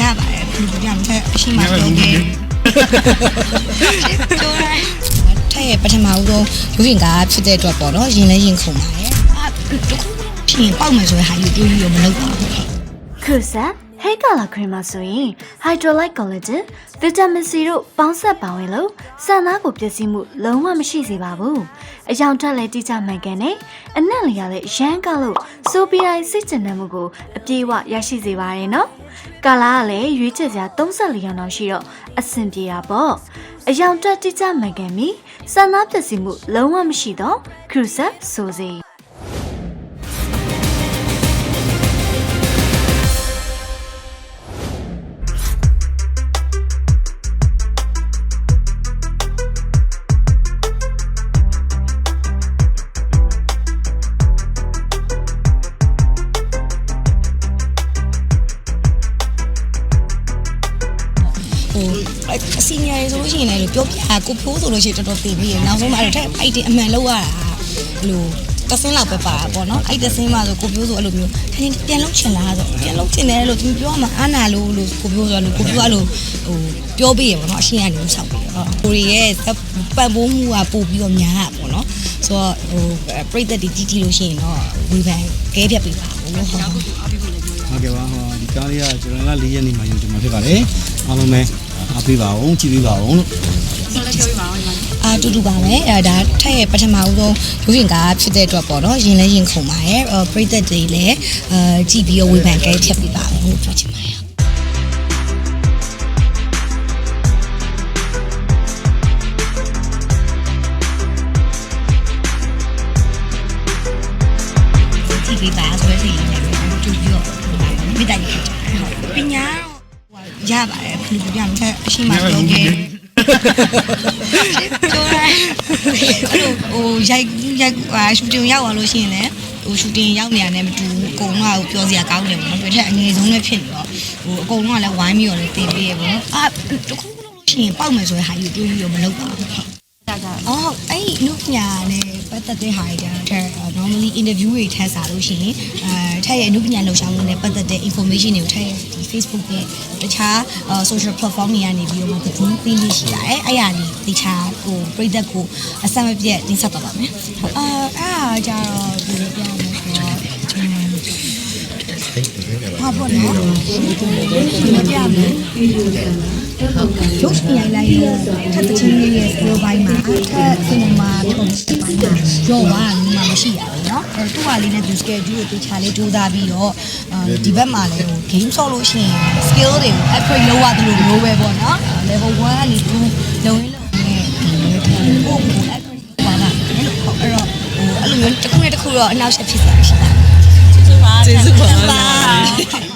ရပါတယ်ဘယ်လိုပြောမလဲအရှိမပြောခဲ့ပြောလိုက်ထဲပထမဦးဆုံးရုပ်ရှင်ကားဖြစ်တဲ့အတွက်ပေါ့နော်ရင်လဲရင်ခုန်ပါတယ်အာတခုရှင်ပေါက်မယ်ဆိုတဲ့ဟာယူတွေးပြီးတော့မလုပ်ပါဘူးခုဆက် ဟဲကာလာခရီမှာဆိုရင် hydrolyte collagen vitamin C တို့ပေါင်းစပ်ပါဝင်လို့ဆန်သားကိုပျက်စီးမှုလုံးဝမရှိစေပါဘူး။အယောင်တက်လည်းတိကျမှန်ကန်နဲ့အနက်လျာလည်းရမ်းကလို့ဆိုပီရိုင်စိတ်ကျဉ်နှံမှုကိုအပြည့်အဝရရှိစေပါရဲ့နော်။ကာလာကလည်းရွေးချယ်စရာ34ရောင်တော့ရှိတော့အဆင်ပြေတာပေါ့။အယောင်တက်တိကျမှန်ကန်ပြီးဆန်သားပျက်စီးမှုလုံးဝမရှိတော့ခရူဆက်ဆိုစေ ဟိုအစီနီယာတွေဆိုလို့ရှိရင်လည်းပြောပြကိုဖိုးဆိုလို့ရှိရင်တော်တော်သိပြီးရနောက်ဆုံးမှအဲ့ထက် item အမှန်လောက်ရတာဘလို့တဆင်းလောက်ပဲပါတာပေါ့နော်အဲ့တဆင်းမှဆိုကိုပြိုးဆိုအဲ့လိုမျိုးခင်းပြန်လုံးချင်လားဆိုပြန်လုံးချင်တယ်လို့သူပြောမှအာနာလို့လို့ကိုပြိုးဆိုလို့ကိုပြိုးအဲ့လိုဟိုပြောပေးရပေါ့နော်အရှင်းကနေဆောက်ပြီးတော့ကိုရီရဲ့ပံ့ပိုးမှုကပို့ပြီးတော့များတာပေါ့နော်ဆိုတော့ဟိုပြိသက်တီတီတီလို့ရှိရင်တော့ဝေဖန်ခဲဖြတ်ပေးပါဘူးလို့ဟုတ်ဟုတ်ကဲ့ပါဟောဒီကားလေးကကျွန်တော်က၄ရက်နေမှရုံတင်မှာဖြစ်ပါတယ်အားလုံးပဲ အားပေးပါအောင်ကြည့်ပေးပါအောင်လို့အာတူတူပါပဲအဲဒါထက်ရဲ့ပထမဦးဆုံးရုပ်ရှင်ကားဖြစ်တဲ့အတွက်ပေါ့နော်ရင်လဲရင်ခုန်ပါတယ်အဲပရိသတ်တွေလည်းအဲကြည့်ပြီးတော့ဝေဖန်ကြဲဖြတ်ပြပါမယ်လို့ပြောချင်ပါတယ် ရပါတယ်ဘယ်လိုပြောမလဲအရှိမပြောခဲ့ပြောလိုက်အဲ့လိုဟိုရိုက်ရိုက်ဟာရှူတင်ရောက်သွားလို့ရှိရင်လည်းဟိုရှူတင်ရောက်နေရတယ်မတူဘူးအကုန်လုံးကပြောစရာကောင်းတယ်ပေါ့နော်ပြထက်အငယ်ဆုံးလည်းဖြစ်နေတော့ဟိုအကုန်လုံးကလည်းဝိုင်းပြီးတော့လည်းတင်ပေးရပေါ့နော်အာတခုခုလုံးလို့ရှိရင်ပေါက်မယ်ဆိုတဲ့ဟာယူတွေးပြီးတော့မလုပ်ပါဘူးဟုတ် အော်အဲ့ဒီနုပညာနဲ့ပတ်သက်တဲ့ဟာတွေကတော့တဲ့ normally interview တွေထပ်စားလို့ရှိရင်အဲထက်ရဲ့အနုပညာလှူရှာမှုနဲ့ပတ်သက်တဲ့ information တွေကိုထက်ရဲ့ဒီ Facebook နဲ့တခြား social platform တွေကနေပြီးတော့သတင်းပေးလို့ရှိရတယ်အဲ့ဟာလေးတခြားဟိုပြည်သက်ကိုအဆက်မပြတ်တင်ဆက်တော့ပါမယ်ဟုတ်အာအဲ့ဟာကြတော့ဒီလိုပြောရမယ်ဆိုတော့ ဟာပေါ့နော်ဒီလိုပြရမယ်ရုပ်ရှင်ရိုက်လိုက်ရောထပ်တချင်းလေးရဲ့ skill ဘိုင်းမှာထပ် cinema ပုံစံပိုင်းမှာရောဝါနီးမှာမရှိရဘူးเนาะအဲသူ့ဟာလေးနဲ့သူ schedule ကိုတေချာလေးကြိုးစားပြီးတော့ဒီဘက်မှာလည်းဟို game ဆော့လို့ရှိရင် skill တွေကို upgrade လုပ်ရတယ်လို့မျိုးပဲပေါ့เนาะ level 1ကနေ2လုံရင်းလုံနဲ့ဒီကိုကို upgrade ပါတာအဲ့လိုပေါ့အဲ့တော့ဟိုအဲ့လိုမျိုးတစ်ခုနဲ့တစ်ခုတော့အနောက်ဆက်ဖြစ်သွားရှိတာ ကျေးဇူးပါ